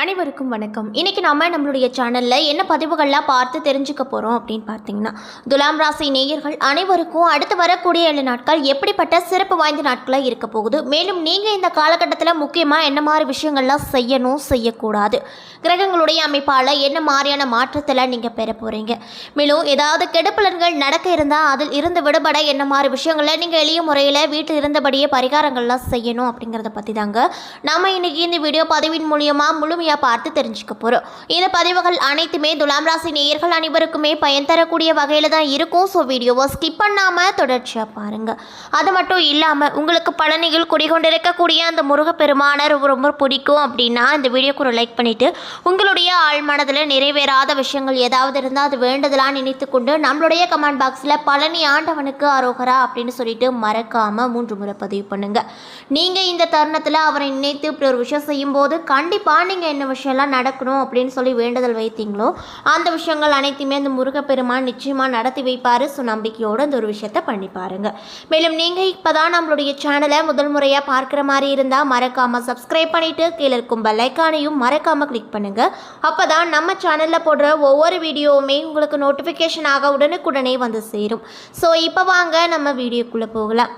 அனைவருக்கும் வணக்கம். இன்றைக்கி நாம் நம்மளுடைய சேனலில் என்ன பதிவுகள்லாம் பார்த்து தெரிஞ்சுக்க போகிறோம் அப்படின்னு பார்த்தீங்கன்னா துலாம் ராசி நேயர்கள் அனைவருக்கும் அடுத்து வரக்கூடிய ஏழு நாட்கள் எப்படிப்பட்ட சிறப்பு வாய்ந்த நாட்களாக இருக்க போகுது? மேலும் நீங்கள் இந்த காலகட்டத்தில் முக்கியமாக என்ன மாதிரி விஷயங்கள்லாம் செய்யணும் செய்யக்கூடாது? கிரகங்களுடைய அமைப்பால் என்ன மாதிரியான மாற்றத்தில் நீங்கள் பெற போகிறீங்க மேலும் ஏதாவது கெடுப்பலன்கள் நடக்க இருந்தால் அதில் இருந்து விடுபட என்ன மாதிரி விஷயங்களை நீங்கள் எளிய முறையில் வீட்டில் இருந்தபடியே பரிகாரங்கள்லாம் செய்யணும் அப்படிங்கிறத பற்றி தாங்க நாம் இன்னைக்கு இந்த வீடியோ பதிவின் மூலியமாக முழுமையாக பார்த்து தெரிஞ்சுக்க போகிறோம் இந்த பதிவுகள் அனைத்துமே துலாம் ராசி நேயர்கள் அனைவருக்குமே பயன் தரக்கூடிய வகையில் தான் இருக்கும். ஸோ வீடியோவை ஸ்கிப் பண்ணாமல் தொடர்ச்சியாக பாருங்கள் அது மட்டும் இல்லாமல் உங்களுக்கு பழனியில் குடிகொண்டிருக்கக்கூடிய அந்த முருகப்பெருமானை ரொம்ப ரொம்ப பிடிக்கும் அப்படின்னா இந்த வீடியோக்கு ஒரு லைக் பண்ணிவிட்டு உங்களுடைய ஆள் மனதில் நிறைவேறாத விஷயங்கள் ஏதாவது இருந்தால் அது வேண்டதெல்லாம் நினைத்து கொண்டு நம்மளுடைய கமெண்ட் பாக்ஸில் பழனி ஆண்டவனுக்கு அரோகரா அப்படின்னு சொல்லிட்டு மறக்காமல் மூன்று முறை பதிவு பண்ணுங்கள் நீங்கள் இந்த தருணத்தில் அவரை நினைத்து இப்படி ஒரு விஷயம் செய்யும்போது கண்டிப்பாக நீங்கள் என்ன விஷயம்லாம் நடக்கணும் அப்படின்னு சொல்லி வேண்டுதல் வைத்தீங்களோ அந்த விஷயங்கள் அனைத்தையுமே அந்த முருகப்பெருமான் நிச்சயமாக நடத்தி வைப்பார். ஸோ நம்பிக்கையோடு அந்த ஒரு விஷயத்தை பண்ணி பாருங்கள் மேலும் நீங்கள் இப்போ தான் நம்மளுடைய சேனலை முதல் முறையாக பார்க்குற மாதிரி இருந்தால் மறக்காமல் சப்ஸ்கிரைப் பண்ணிவிட்டு கீழே இருக்கும் பெல்லைக்கானையும் மறக்காமல் கிளிக் பண்ணுங்கள் அப்போ தான் நம்ம சேனலில் போடுற ஒவ்வொரு வீடியோவுமே உங்களுக்கு நோட்டிஃபிகேஷனாக உடனுக்குடனே வந்து சேரும். ஸோ இப்போ வாங்க நம்ம வீடியோக்குள்ளே போகலாம்.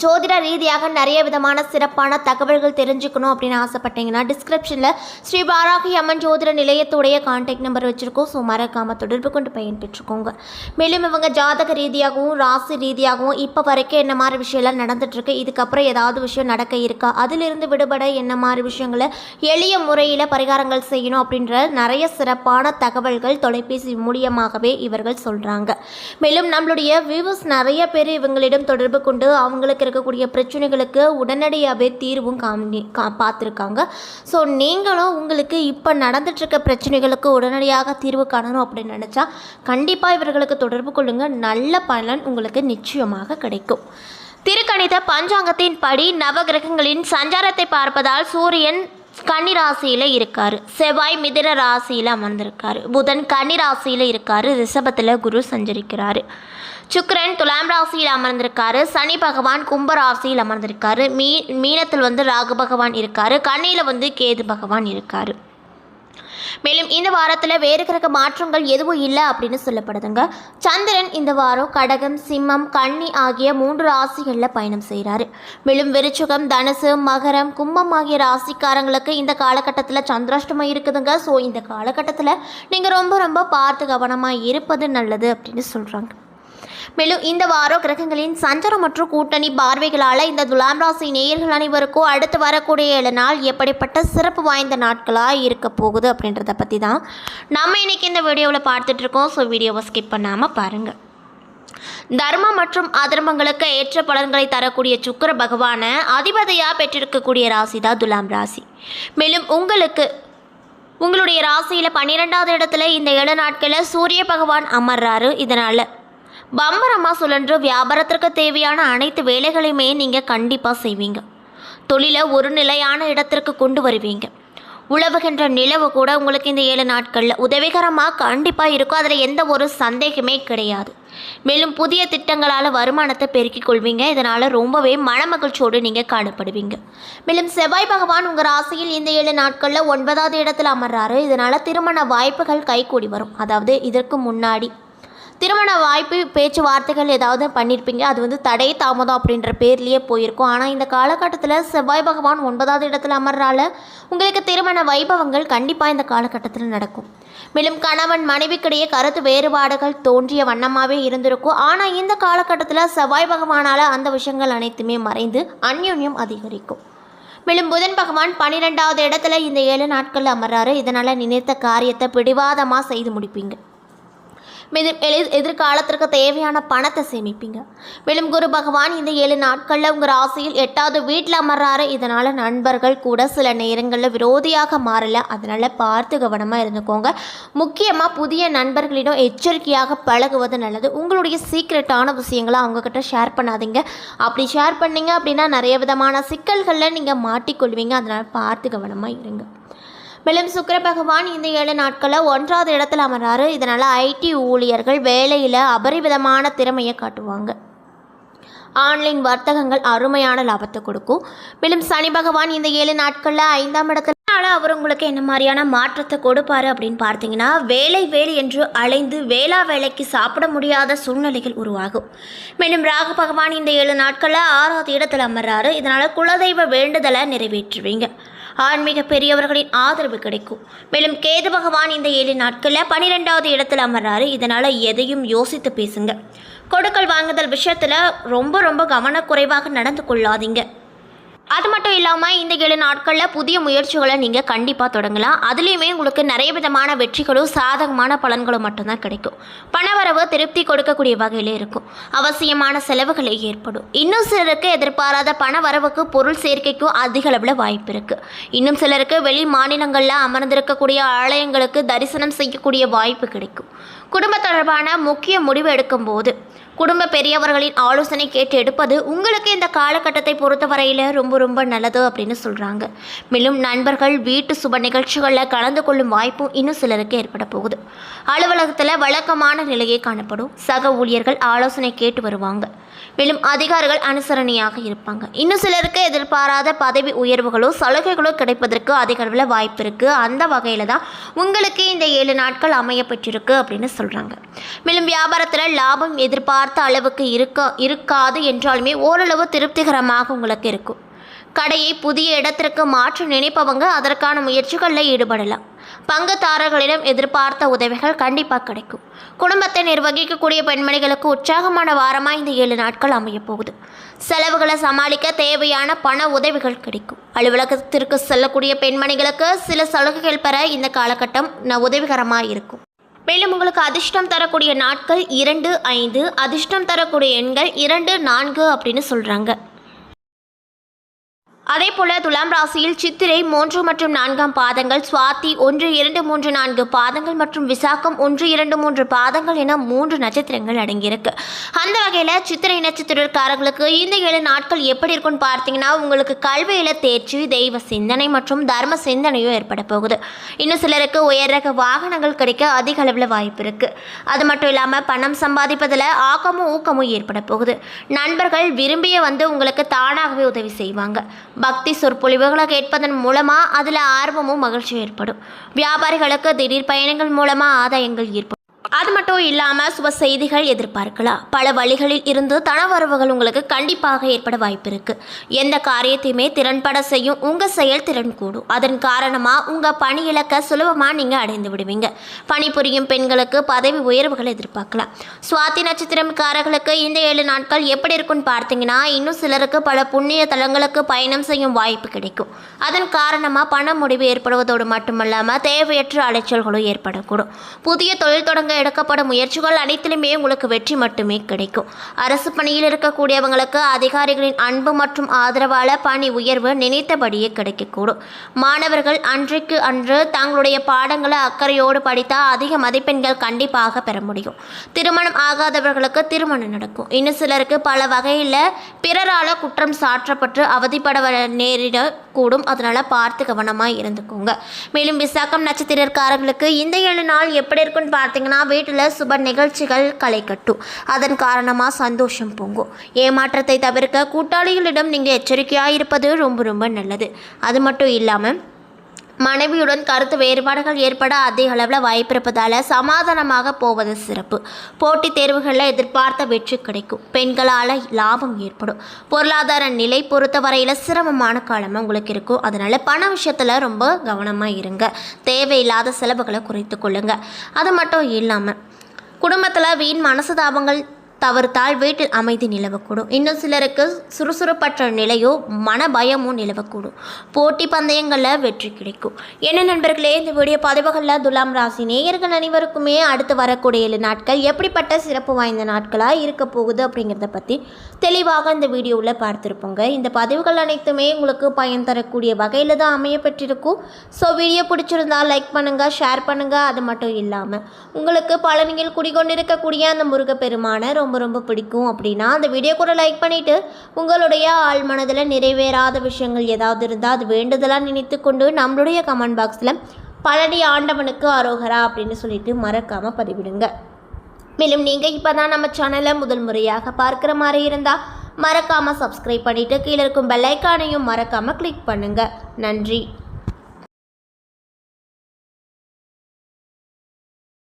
ஜோதிட ரீதியாக நிறைய விதமான சிறப்பான தகவல்கள் தெரிஞ்சுக்கணும் அப்படின்னு ஆசைப்பட்டீங்கன்னா டிஸ்கிரிப்ஷனில் ஸ்ரீ பாராகி அம்மன் ஜோதிட நிலையத்துடைய கான்டாக்ட் நம்பர் வச்சுருக்கோம். ஸோ மறக்காமல் தொடர்பு கொண்டு பயன்பெற்றுக்கோங்க. மேலும் இவங்க ஜாதக ரீதியாகவும் ராசி ரீதியாகவும் இப்போ வரைக்கும் என்ன மாதிரி விஷயம்லாம் நடந்துட்டுருக்கு? இதுக்கப்புறம் ஏதாவது விஷயம் நடக்க இருக்கா? அதிலிருந்து விடுபட என்ன மாதிரி விஷயங்களை எளிய முறையில் பரிகாரங்கள் செய்யணும் அப்படின்ற நிறைய சிறப்பான தகவல்கள் தொலைபேசி மூலியமாகவே இவர்கள் சொல்கிறாங்க மேலும் நம்மளுடைய வியூவர்ஸ் நிறைய பேர் இவங்களிடம் தொடர்பு கொண்டு அவங்களுக்கு இருக்கக்கூடிய பிரச்சனைகளுக்கு உடனடியாகவே தீர்வும் காமி கா பார்த்துருக்காங்க. ஸோ நீங்களும் உங்களுக்கு இப்போ நடந்துட்டுருக்க பிரச்சனைகளுக்கு உடனடியாக தீர்வு காணணும் அப்படின்னு நினச்சா கண்டிப்பாக இவர்களுக்கு தொடர்பு கொள்ளுங்கள் நல்ல பலன் உங்களுக்கு நிச்சயமாக கிடைக்கும். திருக்கணித பஞ்சாங்கத்தின் படி நவகிரகங்களின் சஞ்சாரத்தை பார்ப்பதால் சூரியன் கன்னி ராசியில் இருக்கார். செவ்வாய் மிதின ராசியில் அமர்ந்திருக்காரு. புதன் கன்னி ராசியில் இருக்கார். ரிஷபத்தில் குரு சஞ்சரிக்கிறாரு. சுக்கரன் துலாம் ராசியில் அமர்ந்திருக்காரு. சனி பகவான் கும்ப ராசியில் அமர்ந்திருக்காரு. மீ மீனத்தில் வந்து ராகு பகவான் இருக்காரு. கண்ணியில் வந்து கேது பகவான் இருக்காரு. மேலும் இந்த வாரத்தில் வேறு கிரக மாற்றங்கள் எதுவும் இல்லை அப்படின்னு சொல்லப்படுதுங்க. சந்திரன் இந்த வாரம் கடகம் சிம்மம் கன்னி ஆகிய மூன்று ராசிகளில் பயணம் செய்கிறாரு மேலும் விருச்சுகம் தனுசு மகரம் கும்பம் ஆகிய ராசிக்காரங்களுக்கு இந்த காலகட்டத்தில் சந்திராஷ்டமம் இருக்குதுங்க. ஸோ இந்த காலகட்டத்தில் நீங்கள் ரொம்ப ரொம்ப பார்த்து கவனமாக இருப்பது நல்லது அப்படின்னு சொல்கிறாங்க மேலும் இந்த வாரம் கிரகங்களின் சஞ்சாரம் மற்றும் கூட்டணி பார்வைகளால் இந்த துலாம் ராசி நேயர்கள் அனைவருக்கும் அடுத்து வரக்கூடிய ஏழு நாள் எப்படிப்பட்ட சிறப்பு வாய்ந்த நாட்களாக இருக்க போகுது அப்படின்றத பற்றி தான் நம்ம இன்றைக்கி இந்த வீடியோவில் பார்த்துட்ருக்கோம் ஸோ வீடியோவை ஸ்கிப் பண்ணாமல் பாருங்கள் தர்மம் மற்றும் அதர்மங்களுக்கு ஏற்ற பலன்களை தரக்கூடிய சுக்கர பகவானை அதிபதியாக பெற்றிருக்கக்கூடிய ராசி தான் துலாம் ராசி. மேலும் உங்களுக்கு உங்களுடைய ராசியில் பன்னிரெண்டாவது இடத்துல இந்த ஏழு நாட்களில் சூரிய பகவான் அமர்றாரு. இதனால் பம்பரமாக சுழன்று வியாபாரத்திற்கு தேவையான அனைத்து வேலைகளையுமே நீங்கள் கண்டிப்பாக செய்வீங்க. தொழிலை ஒரு நிலையான இடத்திற்கு கொண்டு வருவீங்க. உழவுகின்ற நிலவு கூட உங்களுக்கு இந்த ஏழு நாட்களில் உதவிகரமாக கண்டிப்பாக இருக்கும். அதில் எந்த ஒரு சந்தேகமே கிடையாது. மேலும் புதிய திட்டங்களால் வருமானத்தை பெருக்கிக் கொள்வீங்க. இதனால் ரொம்பவே மனமகிழ்ச்சியோடு நீங்கள் காணப்படுவீங்க. மேலும் செவ்வாய் பகவான் உங்கள் ராசியில் இந்த ஏழு நாட்களில் ஒன்பதாவது இடத்தில் அமர்றாரு. இதனால் திருமண வாய்ப்புகள் கைகூடி வரும். அதாவது இதற்கு முன்னாடி திருமண வாய்ப்பு பேச்சுவார்த்தைகள் ஏதாவது பண்ணியிருப்பீங்க அது வந்து தடை தாமதம் அப்படின்ற பேர்லேயே போயிருக்கும். ஆனால் இந்த காலகட்டத்தில் செவ்வாய் பகவான் ஒன்பதாவது இடத்துல அமர்றால உங்களுக்கு திருமண வைபவங்கள் கண்டிப்பாக இந்த காலகட்டத்தில் நடக்கும். மேலும் கணவன் மனைவிக்கிடையே கருத்து வேறுபாடுகள் தோன்றிய வண்ணமாகவே இருந்திருக்கும். ஆனால் இந்த காலகட்டத்தில் செவ்வாய் பகவானால் அந்த விஷயங்கள் அனைத்துமே மறைந்து அந்யோன்யம் அதிகரிக்கும். மேலும் புதன் பகவான் பன்னிரெண்டாவது இடத்துல இந்த ஏழு நாட்கள் அமர்றாரு. இதனால் நினைத்த காரியத்தை பிடிவாதமாக செய்து முடிப்பீங்க. மேலும் எதிர்காலத்திற்கு தேவையான பணத்தை சேமிப்பீங்க. மேலும் குரு பகவான் இந்த ஏழு நாட்களில் உங்கள் ராசியில் எட்டாவது வீட்டில் அமர்றாரு. இதனால் நண்பர்கள் கூட சில நேரங்களில் விரோதியாக மாறல. அதனால் பார்த்து கவனமாக இருந்துக்கோங்க. முக்கியமாக புதிய நண்பர்களிடம் எச்சரிக்கையாக பழகுவது நல்லது. உங்களுடைய சீக்ரெட்டான விஷயங்களை அவங்கக்கிட்ட ஷேர் பண்ணாதீங்க. அப்படி ஷேர் பண்ணீங்க அப்படின்னா நிறைய விதமான சிக்கல்களில் நீங்கள் மாட்டிக்கொள்வீங்க. அதனால் பார்த்து கவனமாக இருங்க. மேலும் சுக்கர பகவான் இந்த ஏழு நாட்களில் ஒன்றாவது இடத்துல அமர்றாரு. இதனால் ஐடி ஊழியர்கள் வேலையில் அபரிவிதமான திறமையை காட்டுவாங்க. ஆன்லைன் வர்த்தகங்கள் அருமையான லாபத்தை கொடுக்கும். மேலும் சனி பகவான் இந்த ஏழு நாட்களில் ஐந்தாம் இடத்துல அவர் உங்களுக்கு என்ன மாதிரியான மாற்றத்தை கொடுப்பாரு அப்படின்னு பார்த்தீங்கன்னா வேலை வேலை என்று அலைந்து வேளா வேலைக்கு சாப்பிட முடியாத சூழ்நிலைகள் உருவாகும். மேலும் ராக பகவான் இந்த ஏழு நாட்களில் ஆறாவது இடத்துல அமர்றாரு. இதனால் குலதெய்வ வேண்டுதலை நிறைவேற்றுவீங்க. ஆன்மீக பெரியவர்களின் ஆதரவு கிடைக்கும். மேலும் கேது பகவான் இந்த ஏழு நாட்களில் பன்னிரெண்டாவது இடத்துல அமர்றாரு. இதனால் எதையும் யோசித்து பேசுங்க. கொடுக்கல் வாங்குதல் விஷயத்தில் ரொம்ப ரொம்ப கவனக்குறைவாக நடந்து கொள்ளாதீங்க. அது மட்டும் இல்லாமல் இந்த ஏழு நாட்களில் புதிய முயற்சிகளை நீங்கள் கண்டிப்பாக தொடங்கலாம். அதுலேயுமே உங்களுக்கு நிறைய விதமான வெற்றிகளும் சாதகமான பலன்களும் மட்டும்தான் கிடைக்கும். பணவரவு திருப்தி கொடுக்கக்கூடிய வகையில் இருக்கும். அவசியமான செலவுகளை ஏற்படும். இன்னும் சிலருக்கு எதிர்பாராத பணவரவுக்கு பொருள் சேர்க்கைக்கும் அதிக அளவில் வாய்ப்பு இருக்குது இன்னும் சிலருக்கு வெளி மாநிலங்களில் அமர்ந்திருக்கக்கூடிய ஆலயங்களுக்கு தரிசனம் செய்யக்கூடிய வாய்ப்பு கிடைக்கும். குடும்ப தொடர்பான முக்கிய முடிவு எடுக்கும் போது குடும்ப பெரியவர்களின் ஆலோசனை கேட்டு எடுப்பது உங்களுக்கு இந்த காலகட்டத்தை பொறுத்தவரையில் ரொம்ப ரொம்ப நல்லது அப்படின்னு சொல்கிறாங்க மேலும் நண்பர்கள் வீட்டு சுப நிகழ்ச்சிகளில் கலந்து கொள்ளும் வாய்ப்பும் இன்னும் சிலருக்கு ஏற்பட போகுது. அலுவலகத்தில் வழக்கமான நிலையே காணப்படும். சக ஊழியர்கள் ஆலோசனை கேட்டு வருவாங்க. மேலும் அதிகாரிகள் அனுசரணையாக இருப்பாங்க. இன்னும் சிலருக்கு எதிர்பாராத பதவி உயர்வுகளோ சலுகைகளோ கிடைப்பதற்கு அதிக அளவில் வாய்ப்பு இருக்குது அந்த வகையில் தான் உங்களுக்கு இந்த ஏழு நாட்கள் அமைய பெற்றிருக்கு அப்படின்னு சொல்கிறாங்க மேலும் வியாபாரத்தில் லாபம் எதிர்பார்த்த அளவுக்கு இருக்க இருக்காது என்றாலுமே ஓரளவு திருப்திகரமாக உங்களுக்கு இருக்கும். கடையை புதிய இடத்திற்கு மாற்ற நினைப்பவங்க அதற்கான முயற்சிகளில் ஈடுபடலாம். பங்குதாரர்களிடம் எதிர்பார்த்த உதவிகள் கண்டிப்பாக கிடைக்கும். குடும்பத்தை நிர்வகிக்கக்கூடிய பெண்மணிகளுக்கு உற்சாகமான வாரமாக இந்த ஏழு நாட்கள் அமையப்போகுது செலவுகளை சமாளிக்க தேவையான பண உதவிகள் கிடைக்கும். அலுவலகத்திற்கு செல்லக்கூடிய பெண்மணிகளுக்கு சில சலுகைகள் பெற இந்த காலகட்டம் உதவிகரமாக இருக்கும். மேலும் உங்களுக்கு அதிர்ஷ்டம் தரக்கூடிய நாட்கள் இரண்டு ஐந்து அதிர்ஷ்டம் தரக்கூடிய எண்கள் இரண்டு நான்கு அப்படின்னு சொல்கிறாங்க அதேபோல துலாம் ராசியில் சித்திரை மூன்று மற்றும் நான்காம் பாதங்கள் சுவாதி ஒன்று இரண்டு மூன்று நான்கு பாதங்கள் மற்றும் விசாக்கம் ஒன்று இரண்டு மூன்று பாதங்கள் என மூன்று நட்சத்திரங்கள் அடங்கியிருக்கு. அந்த வகையில் சித்திரை நட்சத்திரக்காரர்களுக்கு இந்த ஏழு நாட்கள் எப்படி இருக்கும்னு பார்த்தீங்கன்னா உங்களுக்கு கல்வியில் தேர்ச்சி தெய்வ சிந்தனை மற்றும் தர்ம சிந்தனையும் ஏற்பட போகுது. இன்னும் சிலருக்கு உயர் ரக வாகனங்கள் கிடைக்க அதிக அளவில் வாய்ப்பு இருக்குது அது மட்டும் இல்லாமல் பணம் சம்பாதிப்பதில் ஆக்கமும் ஊக்கமும் ஏற்பட போகுது. நண்பர்கள் விரும்பிய வந்து உங்களுக்கு தானாகவே உதவி செய்வாங்க. பக்தி சொற்பொழிவுகளை கேட்பதன் மூலமாக அதில் ஆர்வமும் மகிழ்ச்சியும் ஏற்படும். வியாபாரிகளுக்கு திடீர் பயணங்கள் மூலமாக ஆதாயங்கள் ஏற்படும் அது மட்டும் இல்லாமல் சுப செய்திகள் எதிர்பார்க்கலாம். பல வழிகளில் இருந்து தனவரவுகள் உங்களுக்கு கண்டிப்பாக ஏற்பட வாய்ப்பு இருக்கு. எந்த காரியத்தையுமே திறன்பட செய்யும் உங்கள் செயல் திறன் கூடும் அதன் காரணமாக உங்கள் பணி இலக்க சுலபமாக நீங்கள் அடைந்து விடுவீங்க. பணிபுரியும் பெண்களுக்கு பதவி உயர்வுகள் எதிர்பார்க்கலாம். சுவாதி நட்சத்திரக்காரர்களுக்கு இந்த ஏழு நாட்கள் எப்படி இருக்குன்னு பார்த்தீங்கன்னா இன்னும் சிலருக்கு பல புண்ணிய தலங்களுக்கு பயணம் செய்யும் வாய்ப்பு கிடைக்கும். அதன் காரணமாக பண முடிவு ஏற்படுவதோடு மட்டுமல்லாமல் தேவையற்ற அலைச்சல்களும் ஏற்படக்கூடும். புதிய தொழில் தொடங்க எடுக்கப்படும் முயற்சிகள் அனைத்திலுமே உங்களுக்கு வெற்றி மட்டுமே கிடைக்கும். அரசு பணியில் இருக்கக்கூடியவங்களுக்கு அதிகாரிகளின் அன்பு மற்றும் ஆதரவால பணி உயர்வு நினைத்தபடியே கிடைக்கக்கூடும். மாணவர்கள் அன்றைக்கு அன்று தங்களுடைய பாடங்களை அக்கறையோடு படித்தால் அதிக மதிப்பெண்கள் கண்டிப்பாக பெற முடியும். திருமணம் ஆகாதவர்களுக்கு திருமணம் நடக்கும். இன்னும் சிலருக்கு பல வகையில் பிறரால் குற்றம் சாற்றப்பட்டு அவதிப்பட நேரிடக்கூடும். அதனால் பார்த்து கவனமாக இருந்துக்கோங்க. மேலும் விசாக்கம் நட்சத்திரக்காரர்களுக்கு இந்த ஏழு நாள் எப்படி இருக்குன்னு பார்த்தீங்கன்னா வீட்டில் சுப நிகழ்ச்சிகள் களை கட்டும் அதன் காரணமாக சந்தோஷம் பொங்கும். ஏமாற்றத்தை தவிர்க்க கூட்டாளிகளிடம் நீங்கள் எச்சரிக்கையாக இருப்பது ரொம்ப ரொம்ப நல்லது. அது மட்டும் இல்லாமல் மனைவியுடன் கருத்து வேறுபாடுகள் ஏற்பட அதிக அளவில் வாய்ப்பிருப்பதால் சமாதானமாக போவது சிறப்பு. போட்டித் தேர்வுகளில் எதிர்பார்த்த வெற்றி கிடைக்கும். பெண்களால் லாபம் ஏற்படும். பொருளாதார நிலை பொறுத்தவரையில் சிரமமான காலமாக உங்களுக்கு இருக்கும். அதனால் பண விஷயத்தில் ரொம்ப கவனமாக இருங்க. தேவையில்லாத செலவுகளை குறைத்து கொள்ளுங்க. அது மட்டும் இல்லாமல் குடும்பத்தில் வீண் மனசு தாபங்கள் தவறுத்தால் வீட்டில் அமைதி நிலவக்கூடும். இன்னும் சிலருக்கு சுறுசுறுப்பற்ற நிலையோ மன பயமும் நிலவக்கூடும். போட்டி பந்தயங்களில் வெற்றி கிடைக்கும். என்ன நண்பர்களே இந்த வீடியோ பதிவுகளில் துலாம் ராசி நேயர்கள் அனைவருக்குமே அடுத்து வரக்கூடிய ஏழு நாட்கள் எப்படிப்பட்ட சிறப்பு வாய்ந்த நாட்களாக இருக்க போகுது அப்படிங்கிறத பற்றி தெளிவாக இந்த வீடியோவில் பார்த்துருப்போங்க. இந்த பதிவுகள் அனைத்துமே உங்களுக்கு பயன் தரக்கூடிய வகையில் தான் அமைய பெற்றிருக்கும். ஸோ வீடியோ பிடிச்சிருந்தால் லைக் பண்ணுங்கள் ஷேர் பண்ணுங்கள் அது மட்டும் இல்லாமல் உங்களுக்கு பழனியில் குடிகொண்டிருக்கக்கூடிய அந்த முருகப்பெருமான ரொம்ப ரொம்ப பிடிக்கும் அப்படின்னா அந்த வீடியோ கூட லைக் பண்ணிவிட்டு உங்களுடைய ஆள் மனதில் நிறைவேறாத விஷயங்கள் ஏதாவது இருந்தால் அது வேண்டுதலாக நினைத்து கொண்டு நம்மளுடைய கமெண்ட் பாக்ஸில் பழனி ஆண்டவனுக்கு அரோகரா அப்படின்னு சொல்லிட்டு மறக்காமல் பதிவிடுங்க. மேலும் நீங்கள் இப்போ தான் நம்ம சேனலை முதல் முறையாக பார்க்குற மாதிரி இருந்தால் மறக்காமல் சப்ஸ்கிரைப் பண்ணிவிட்டு கீழே இருக்கும் பெல்லைக்கானையும் மறக்காமல் கிளிக் பண்ணுங்கள் நன்றி.